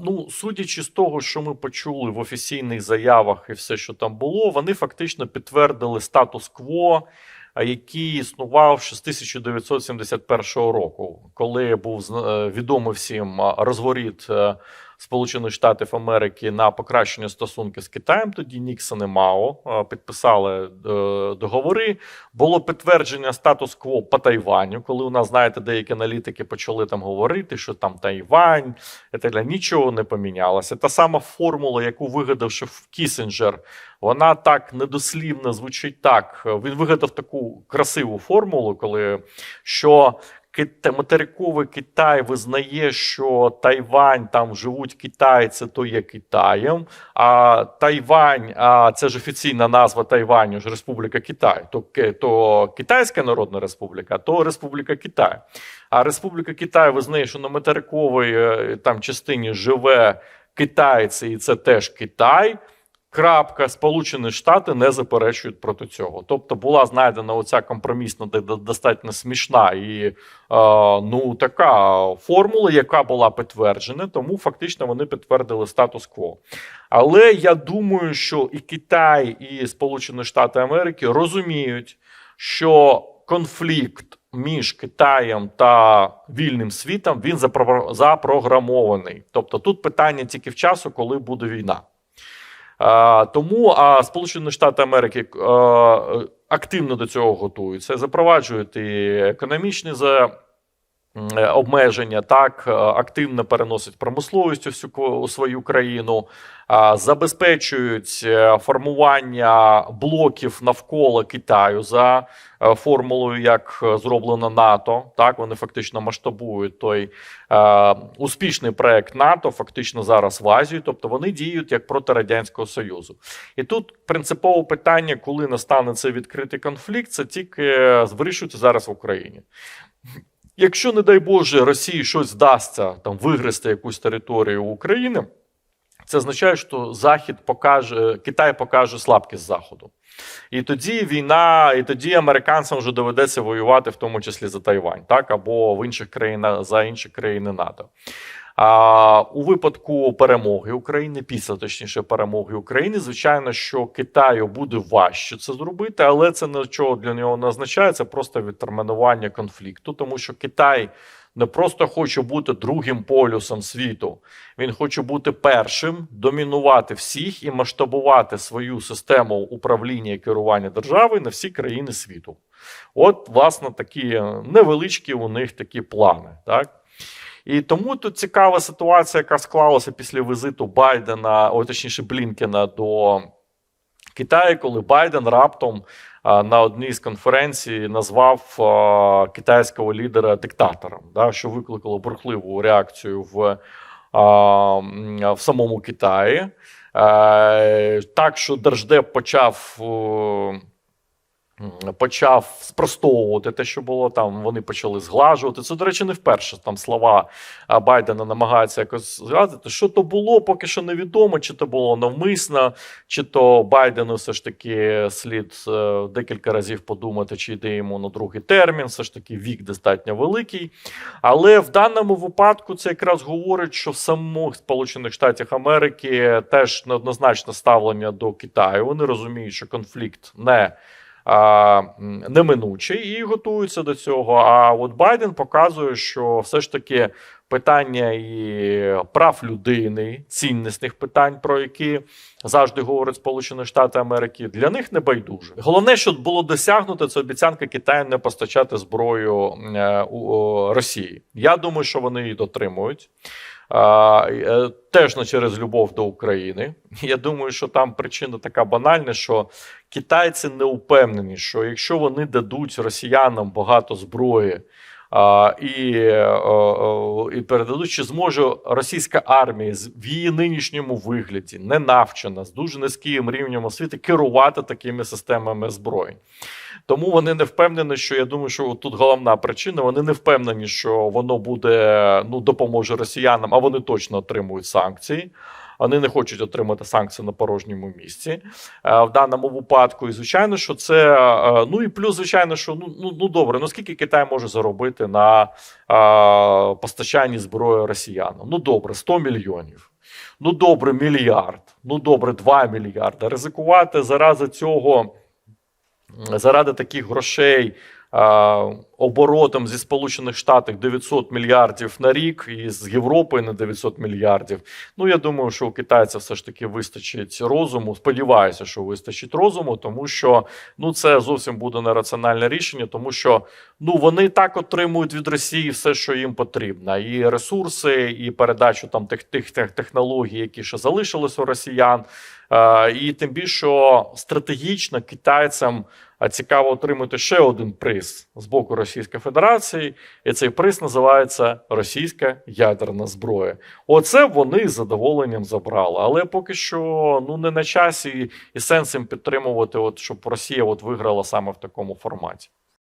Ну, судячи з того, що ми почули в офіційних заявах і все, що там було, вони фактично підтвердили статус-кво, який існував ще з 1971 року, коли був е, відомий всім розворіт е, Сполучених Штатів Америки на покращення стосунків з Китаєм. Тоді Ніксон і Мао е, підписали е, договори. Було підтвердження статус-кво по Тайваню, коли у нас, знаєте, деякі аналітики почали там говорити, що там Тайвань, і так далі. нічого не помінялося. Та сама формула, яку вигадав ще Кісінджер, вона так недослівно звучить так. Він вигадав таку красиву формулу, коли що. Материковий Китай визнає, що Тайвань там живуть китайці, то є Китаєм. А Тайвань, а це ж офіційна назва Тайваню, ж Республіка Китай. То, то Китайська Народна Республіка, то Республіка Китай. А Республіка Китай визнає, що на материковій е, там частині живе китайці, і це теж Китай. Крапка, Сполучені Штати не заперечують проти цього. Тобто була знайдена оця компромісна, достатньо смішна і е, ну така формула, яка була підтверджена, тому фактично вони підтвердили статус-кво. Але я думаю, що і Китай, і Сполучені Штати Америки розуміють, що конфлікт між Китаєм та вільним світом він запро- запрограмований. Тобто тут питання тільки в часу, коли буде війна. Тому а Сполучені Штати Америки е, активно до цього готуються, запроваджують і економічні за. Е, Обмеження так е, активно переносять промисловість у всю у свою країну, забезпечують е, формування блоків навколо Китаю за формулою, як зроблено НАТО. Так вони фактично масштабують той успішний проект НАТО, фактично зараз в Азію. Тобто вони діють як проти радянського союзу. І тут принципове питання, коли настане цей відкритий конфлікт, це тільки вирішується зараз в Україні. Якщо, не дай Боже, Росії щось вдасться там вигризти якусь територію України, це означає, що Захід покаже, Китай покаже слабкість Заходу. І тоді війна, і тоді американцям вже доведеться воювати, в тому числі за Тайвань, так або в інших країнах за інші країни НАТО. А у випадку перемоги України, після точніше перемоги України, звичайно, що Китаю буде важче це зробити, але це нічого для нього не означає. Це просто відтермінування конфлікту, тому що Китай не просто хоче бути другим полюсом світу, він хоче бути першим, домінувати всіх і масштабувати свою систему управління і керування держави на всі країни світу. От, власне, такі невеличкі у них такі плани. Так? І тому тут цікава ситуація, яка склалася після візиту Байдена, о, точніше, Блінкена до Китаю, коли Байден раптом на одній з конференцій назвав китайського лідера диктатором, да, що викликало бурхливу реакцію в, в самому Китаї. Е, так, що Держдеп почав. Почав спростовувати те, що було там. Вони почали зглажувати. Це, до речі, не вперше там слова Байдена намагаються якось згадати. Що то було, поки що невідомо, чи то було навмисно, чи то Байдену все ж таки слід е, декілька разів подумати, чи йде йому на другий термін. Все ж таки вік достатньо великий. Але в даному випадку це якраз говорить, що в самих Сполучених Штатах Америки теж неоднозначне ставлення до Китаю. Вони розуміють, що конфлікт не. А, Неминучий і готуються до цього. А от Байден показує, що все ж таки питання і прав людини, ціннісних питань, про які завжди говорять Сполучені Штати Америки, для них не байдуже. Головне, що було досягнуто, це обіцянка Китаю не постачати зброю е, у Росії. Я думаю, що вони її дотримують. Е, Теж не через любов до України. Я думаю, що там причина така банальна, що китайці не упевнені, що якщо вони дадуть росіянам багато зброї. І, і передадуть, чи зможе російська армія в її нинішньому вигляді, не навчена, з дуже низьким рівнем освіти, керувати такими системами озброєнь. Тому вони не впевнені, що я думаю, що тут головна причина. Вони не впевнені, що воно буде ну допоможе росіянам, а вони точно отримують санкції. Вони не хочуть отримати санкції на порожньому місці е, в даному випадку. І звичайно, що це е, ну і плюс, звичайно, що ну ну, ну добре, ну Китай може заробити на е, постачанні зброї росіянам? Ну добре, 100 мільйонів. Ну добре, мільярд. Ну добре, 2 мільярди. Ризикувати заради цього, заради таких грошей. Е, Оборотом зі Сполучених Штатів 900 мільярдів на рік, і з Європи на 900 мільярдів. Ну я думаю, що у китайців все ж таки вистачить розуму. Сподіваюся, що вистачить розуму, тому що ну це зовсім буде нераціональне рішення, тому що ну вони так отримують від Росії все, що їм потрібно, і ресурси, і передачу там тих тих, тих технологій, які ще залишились у росіян. Е, і тим більше стратегічно китайцям цікаво отримати ще один приз з боку Російської Федерації, і цей приз називається Російська ядерна зброя. Оце вони з задоволенням забрали. Але поки що ну не на часі і сенс їм підтримувати, от щоб Росія от виграла саме в такому форматі.